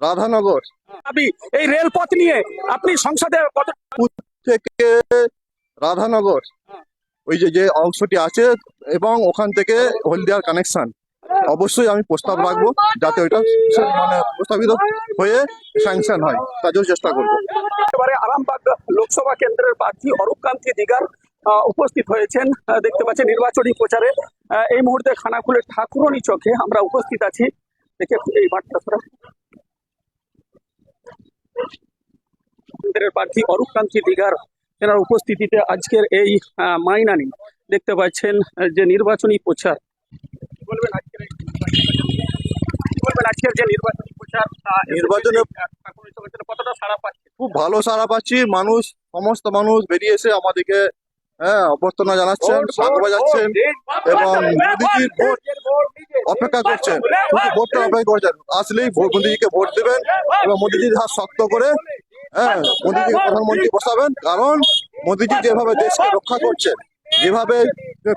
রাধানগর। আপনি এই রেলপথ নিয়ে আপনি সংসদে কত থেকে রাধানগর। ওই যে যে অংশটি আছে এবং ওখান থেকে হলদিয়ার কানেকশন অবশ্যই আমি প্রস্তাব রাখব যাতে ওইটা মানে প্রস্তাবিত হয়ে স্যাংশন হয়। তার জন্য চেষ্টা করব। এবারে আরামবাগ লোকসভা কেন্দ্রের প্রার্থী অরূপ কান্তি দিগার উপস্থিত হয়েছেন। দেখতে পাচ্ছেন নির্বাচনী প্রচারে। এই মুহূর্তে খানাকুলের ঠাকুরনি চোখে আমরা উপস্থিত আছি। দেখে এই বার্তা কেন্দ্রের প্রার্থী অরূপ কান্তি দিগার তেনার উপস্থিতিতে আজকের এই মাইনানি দেখতে পাচ্ছেন যে নির্বাচনী প্রচার। বলবেন আজকের বলবেন আজকের যে নির্বাচনী প্রচার? নির্বাচনে- কতটা সাড়া পাচ্ছে? খুব ভালো সাড়া পাচ্ছি। মানুষ সমস্ত মানুষ বেরিয়ে এসে আমাদেরকে হ্যাঁ অভ্যর্থনা জানাচ্ছেন স্বাগত বাজাচ্ছেন এবং মোদিজির ভোট অপেক্ষা করছেন। ভোটটা অপেক্ষা করছেন। আসলেই মোদিজিকে ভোট দেবেন এবং মোদিজির হাত শক্ত করে হ্যাঁ মোদিজিকে প্রধানমন্ত্রী বসাবেন কারণ মোদিজি যেভাবে দেশকে রক্ষা করছেন যেভাবে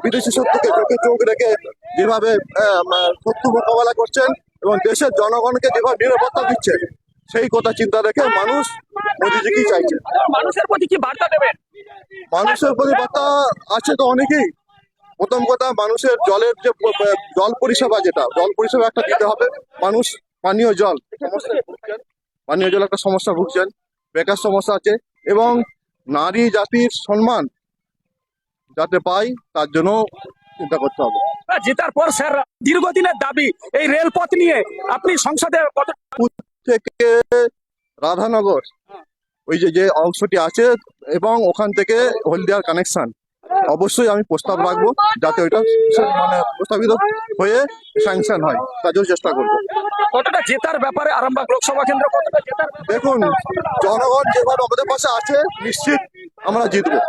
বিদেশি শত্রুকে চোখে চোখ রেখে যেভাবে শত্রু মোকাবেলা করছেন এবং দেশের জনগণকে যেভাবে নিরাপত্তা দিচ্ছেন সেই কথা চিন্তা রেখে মানুষ মোদিজিকেই চাইছে? মানুষের প্রতি কি বার্তা দেবেন? মানুষের প্রতি বার্তা আছে তো অনেকেই। প্রথম কথা মানুষের জলের যে জল পরিষেবা যেটা জল পরিষেবা একটা দিতে হবে। মানুষ পানীয় জল ভুগছেন। পানীয় জল একটা সমস্যা ভুগছেন। বেকার সমস্যা আছে এবং নারী জাতির সম্মান যাতে পাই তার জন্য চিন্তা করতে হবে। জেতার পর স্যার দীর্ঘদিনের দাবি এই রেলপথ নিয়ে আপনি সংসদে কত থেকে রাধানগর ওই যে যে অংশটি আছে এবং ওখান থেকে হলদিয়ার কানেকশন অবশ্যই আমি প্রস্তাব রাখব যাতে ওইটা মানে প্রস্তাবিত হয়ে স্যাংশন হয়। তার জন্য চেষ্টা করব। কতটা জেতার ব্যাপারে আরামবাগ লোকসভা কেন্দ্র কতটা জেতার দেখুন জনগণ যেভাবে আমাদের পাশে আছে নিশ্চিত আমরা জিতবো।